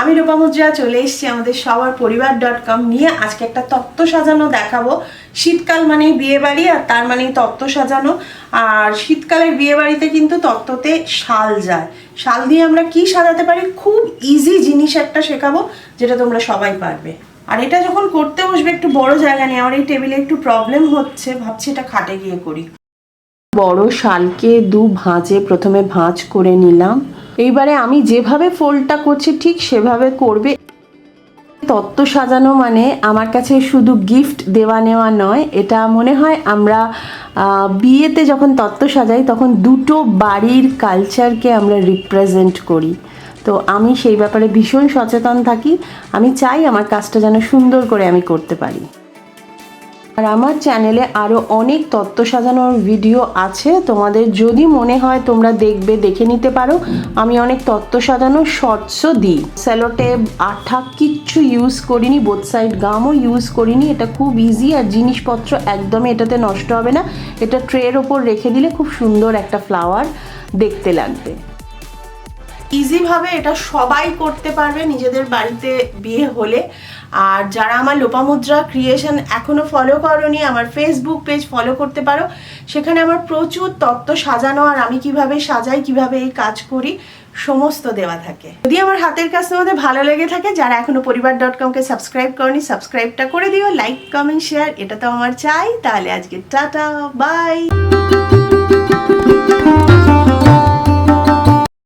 আমি রূপামুদ্রা চলে এসেছি আমাদের সবার পরিবার ডট কম নিয়ে। আজকে একটা তত্ত্ব সাজানো দেখাবো। শীতকাল মানেই বিয়ে বাড়ি আর তার মানেই তত্ত্ব সাজানো। আর শীতকালের বিয়ে বাড়িতে কিন্তু তত্ত্বতে শাল যায়। শাল দিয়ে আমরা কি সাজাতে পারি? খুব ইজি জিনিস একটা শেখাবো, যেটা তোমরা সবাই পারবে। আর এটা যখন করতে বসবে একটু বড় জায়গা নিয়ে, আমার এই টেবিলে একটু প্রবলেম হচ্ছে, ভাবছি এটা খাটে গিয়ে করি। বড় শালকে দু ভাঁজে প্রথমে ভাঁজ করে নিলাম। এইবারে আমি যেভাবে ফোল্ডটা করছি, ঠিক সেভাবে করবে। তত্ত্ব সাজানো মানে আমার কাছে শুধু গিফট দেওয়া নেওয়া নয়, এটা মনে হয় আমরা বিয়েতে যখন তত্ত্ব সাজাই, তখন দুটো বাড়ির কালচারকে আমরা রিপ্রেজেন্ট করি। তো আমি সেই ব্যাপারে ভীষণ সচেতন থাকি। আমি চাই আমার কাজটা যেন সুন্দর করে আমি করতে পারি। আর আমার চ্যানেলে আরও অনেক তত্ত্ব সাজানোর ভিডিও আছে। তোমাদের যদি মনে হয় তোমরা দেখবে, দেখে নিতে পারো। আমি অনেক তত্ত্ব সাজানোর শর্টসও দিই। স্যালোটেপ আঠা কিচ্ছু ইউজ করিনি বোথ সাইড গামও ইউজ করিনি। এটা খুব ইজি আর জিনিসপত্র একদমই এটাতে নষ্ট হবে না। এটা ট্রের ওপর রেখে দিলে খুব সুন্দর একটা ফ্লাওয়ার দেখতে লাগবে। ইজিভাবে এটা সবাই করতে পারবে নিজেদের বাড়িতে বিয়ে হলে। আর যারা আমার লোপামুদ্রা ক্রিয়েশন এখনও ফলো করনি, আমার ফেসবুক পেজ ফলো করতে পারো। সেখানে আমার প্রচুর তত্ত্ব সাজানো আর আমি কীভাবে সাজাই, কীভাবে এই কাজ করি, সমস্ত দেওয়া থাকে। যদি আমার হাতের কাজ তোমাদের ভালো লেগে থাকে, যারা এখনও পরিবার ডট কমকে সাবস্ক্রাইব করনি সাবস্ক্রাইবটা করে দিও লাইক কমেন্ট শেয়ার এটা তো আমার চাই। তাহলে আজকে টাটা বাই